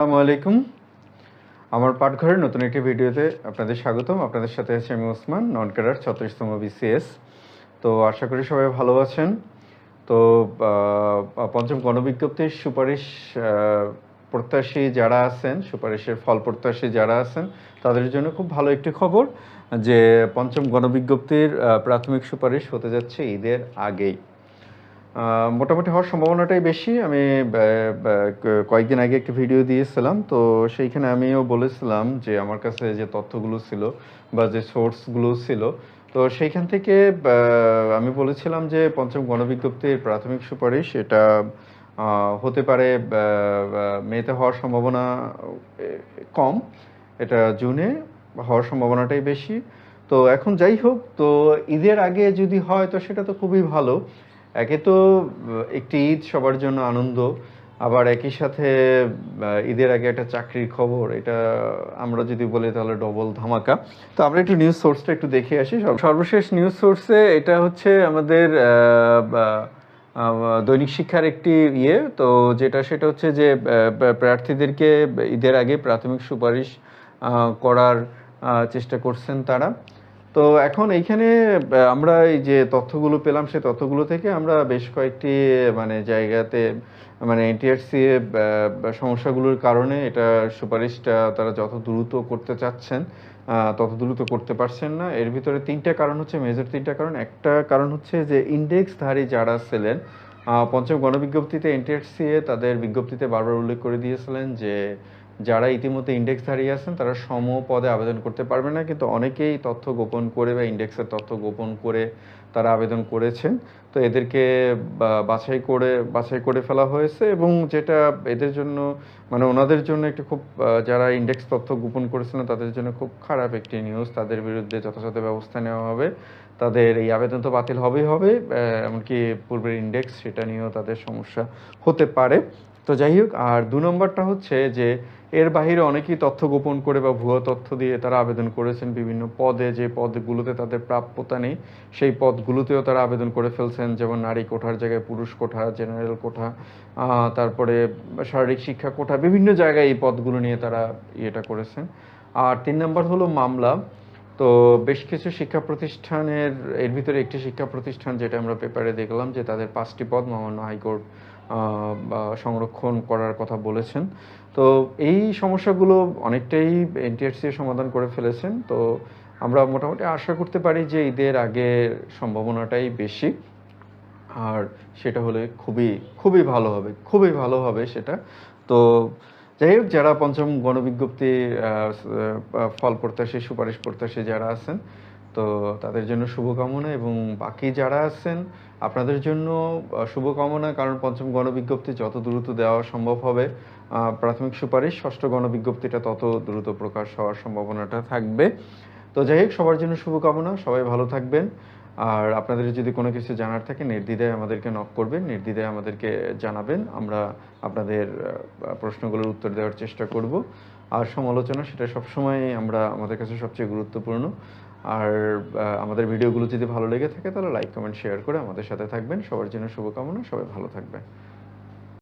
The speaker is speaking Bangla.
আসসালামু আলাইকুম। আমার পাঠঘরের নতুন একটি ভিডিওতে আপনাদের স্বাগতম। আপনাদের সাথে আছি আমি ওসমান নন ক্যাডার ছত্রিশতম বিসিএস। তো আশা করি সবাই ভালো আছেন। তো পঞ্চম গণবিজ্ঞপ্তির সুপারিশ প্রত্যাশী যারা আছেন, সুপারিশের ফল প্রত্যাশী যারা আছেন, তাদের জন্য খুব ভালো একটি খবর যে পঞ্চম গণবিজ্ঞপ্তির প্রাথমিক সুপারিশ হতে যাচ্ছে ঈদের আগেই। মোটামুটি হওয়ার সম্ভাবনাটাই বেশি। আমি কয়েকদিন আগে একটা ভিডিও দিয়েছিলাম, তো সেইখানে আমিও বলেছিলাম যে আমার কাছে যে তথ্যগুলো ছিল বা যে সোর্সগুলো ছিল, তো সেইখান থেকে আমি বলেছিলাম যে পঞ্চম গণবিজ্ঞপ্তির প্রাথমিক সুপারিশ এটা হতে পারে মেতে হওয়ার সম্ভাবনা কম। এটা জুনে হওয়ার সম্ভাবনাটাই বেশি। তো এখন যাই হোক, তো ঈদের আগে যদি হয়, তো সেটা তো খুবই ভালো। একে তো একটি ঈদ সবার জন্য আনন্দ, আবার একই সাথে ঈদের আগে একটা চাকরির খবর, এটা আমরা যদি বলি তাহলে ডবল ধামাকা। তো আমরা একটু নিউজ সোর্সটা একটু দেখে আসি। সর্বশেষ নিউজ সোর্সে এটা হচ্ছে আমাদের দৈনিক শিক্ষার একটি ইয়ে। তো যেটা, সেটা হচ্ছে যে প্রার্থীদেরকে ঈদের আগে প্রাথমিক সুপারিশ করার চেষ্টা করছেন তারা। তো এখন এইখানে আমরা এই যে তথ্যগুলো পেলাম, সেই তথ্যগুলো থেকে আমরা বেশ কয়েকটি মানে জায়গাতে মানে এনটিআরসি সমস্যাগুলোর কারণে এটা সুপারিশটা তারা যত দ্রুত করতে চাচ্ছেন তত দ্রুত করতে পারছেন না। এর ভিতরে তিনটা কারণ হচ্ছে মেজর তিনটা কারণ। একটা কারণ হচ্ছে যে ইন্ডেক্সধারী যারা ছিলেন পঞ্চম গণবিজ্ঞপ্তিতে এনটিআরসিএ তাদের বিজ্ঞপ্তিতে বারবার উল্লেখ করে দিয়েছিলেন যে যারা ইতিমধ্যে ইন্ডেক্স ইন্ডেক্সধারী আছেন, তারা সম পদে আবেদন করতে পারবে না, কিন্তু অনেকেই তথ্য গোপন করে বা ইন্ডেক্সের তথ্য গোপন করে তারা আবেদন করেছেন। তো এদেরকে বাছাই করে বাছাই করে ফেলা হয়েছে এবং যেটা এদের জন্য মানে ওনাদের জন্য একটি খুব যারা ইন্ডেক্স তথ্য গোপন করেছিলেন তাদের জন্য খুব খারাপ একটি নিউজ তাদের বিরুদ্ধে যথাযথ ব্যবস্থা নেওয়া হবে। তাদের এই আবেদন তো বাতিল হবেই হবে এমনকি পূর্বের ইন্ডেক্স সেটা নিয়েও তাদের সমস্যা হতে পারে। তো যাই হোক, আর দু নম্বরটা হচ্ছে যে এর বাইরে অনেকেই তথ্য গোপন করে বা ভুয়া তথ্য দিয়ে তারা আবেদন করেছেন, বিভিন্ন পদে যে পদগুলোতে তাদের প্রাপ্যতা নেই, সেই পদগুলোতেও তারা আবেদন করে ফেলছেন, যেমন নারী কোঠার জায়গায় পুরুষ কোঠা, জেনারেল কোঠা তারপরে শারীরিক শিক্ষা কোঠা, বিভিন্ন জায়গায় এই পদগুলো নিয়ে তারা ইয়েটা করেছেন। আর তিন নম্বর হলো মামলা। তো বেশ কিছু শিক্ষা প্রতিষ্ঠানের এর ভিতরে একটি শিক্ষা প্রতিষ্ঠান যেটা আমরা পেপারে দেখলাম যে তাদের পাঁচটি পদ মহামান্য হাইকোর্ট সংরক্ষণ করার কথা বলেছেন। তো এই সমস্যাগুলো অনেকটাই এনটিআরসি সমাধান করে ফেলেছেন। তো আমরা মোটামুটি আশা করতে পারি যে ঈদের আগে সম্ভাবনাটাই বেশি। আর সেটা হলে খুবই খুবই ভালো হবে, খুবই ভালো হবে সেটা। তো যাই হোক, যারা পঞ্চম গণবিজ্ঞপ্তি ফল প্রত্যাশী, সুপারিশ প্রত্যাশী যারা আছেন, তো তাদের জন্য শুভকামনা এবং বাকি যারা আছেন, আপনাদের জন্য শুভকামনা। কারণ পঞ্চম গণবিজ্ঞপ্তি যত দ্রুত দেওয়া সম্ভব হবে প্রাথমিক সুপারিশ, ষষ্ঠ গণবিজ্ঞপ্তিটা তত দ্রুত প্রকাশ হওয়ার সম্ভাবনাটা থাকবে। তো যাই হোক, সবার জন্য শুভকামনা। সবাই ভালো থাকবেন। আর আপনাদের যদি কোনো কিছু জানার থাকে, নির্দ্বিধায় আমাদেরকে নক করবেন, নির্দ্বিধায় আমাদেরকে জানাবেন। আমরা আপনাদের প্রশ্নগুলোর উত্তর দেওয়ার চেষ্টা করব। আর সমালোচনা, সেটা সবসময় আমরা আমাদের কাছে সবচেয়ে গুরুত্বপূর্ণ। আর আমাদের ভিডিওগুলো যদি ভালো লেগে থাকে, তাহলে লাইক কমেন্ট শেয়ার করে আমাদের সাথে থাকবেন। সবার জন্য শুভকামনা, সবাই ভালো থাকবেন।